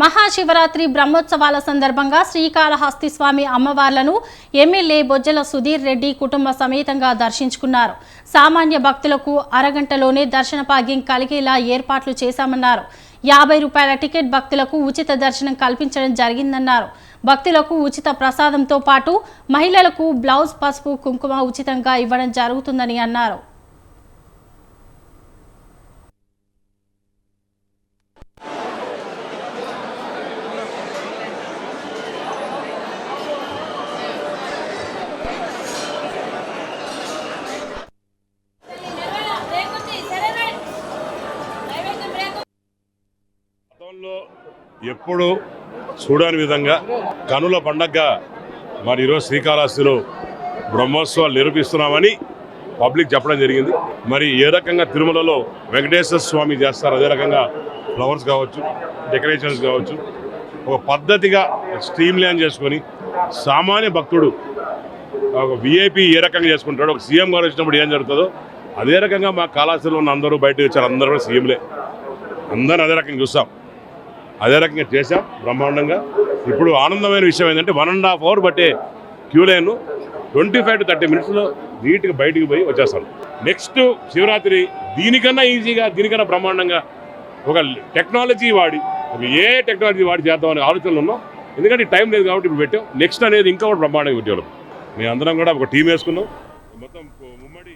మహాశివరాత్రి బ్రహ్మోత్సవాల సందర్భంగా శ్రీకాళహస్తి స్వామి అమ్మవార్లను ఎమ్మెల్యే బొజ్జల సుధీర్ రెడ్డి కుటుంబ సమేతంగా దర్శించుకున్నారు. సామాన్య భక్తులకు అరగంటలోనే దర్శన భాగ్యం కలిగేలా ఏర్పాట్లు చేశామన్నారు. యాభై రూపాయల టికెట్ భక్తులకు ఉచిత దర్శనం కల్పించడం జరిగిందన్నారు. భక్తులకు ఉచిత ప్రసాదంతో పాటు మహిళలకు బ్లౌజ్ పసుపు కుంకుమ ఉచితంగా ఇవ్వడం జరుగుతుందని అన్నారు. గతంలో ఎప్పుడు చూడని విధంగా కనుల పండగగా మరి ఈరోజు శ్రీకాళహస్తిలో బ్రహ్మోత్సవాలు నిరూపిస్తున్నామని పబ్లిక్ చెప్పడం జరిగింది. మరి ఏ రకంగా తిరుమలలో వెంకటేశ్వర స్వామి చేస్తారు అదే రకంగా ఫ్లవర్స్ కావచ్చు డెకరేషన్స్ కావచ్చు ఒక పద్ధతిగా స్ట్రీమ్ లైన్ చేసుకొని సామాన్య భక్తుడు ఒక విఐపి ఏ రకంగా చేసుకుంటాడు ఒక సీఎం గారు వచ్చినప్పుడు ఏం జరుగుతుందో అదే రకంగా మా కాళహస్తిలో ఉన్న అందరూ బయటకు వచ్చారు అందరూ కూడా సీఎంలే అందరూ అదే రకంగా చూస్తాం. అదే రకంగా చేశాం బ్రహ్మాండంగా. ఇప్పుడు ఆనందమైన విషయం ఏంటంటే వన్ అండ్ హాఫ్ అవర్ బట్టే queue line twenty five to thirty మినిట్స్లో నీట్గా బయటికి పోయి వచ్చేస్తాం. నెక్స్ట్ శివరాత్రి దీనికన్నా ఈజీగా దీనికన్నా బ్రహ్మాండంగా ఒక టెక్నాలజీ వాడి ఒక ఏ టెక్నాలజీ వాడి చేద్దామనే ఆలోచనలు ఉన్నాం. ఎందుకంటే టైం లేదు కాబట్టి ఇప్పుడు పెట్టాం. నెక్స్ట్ అనేది ఇంకా కూడా బ్రహ్మాండంగా పెట్టేవాళ్ళం. మేము అందరం కూడా ఒక టీం వేసుకున్నాం. మొత్తం ఉమ్మడి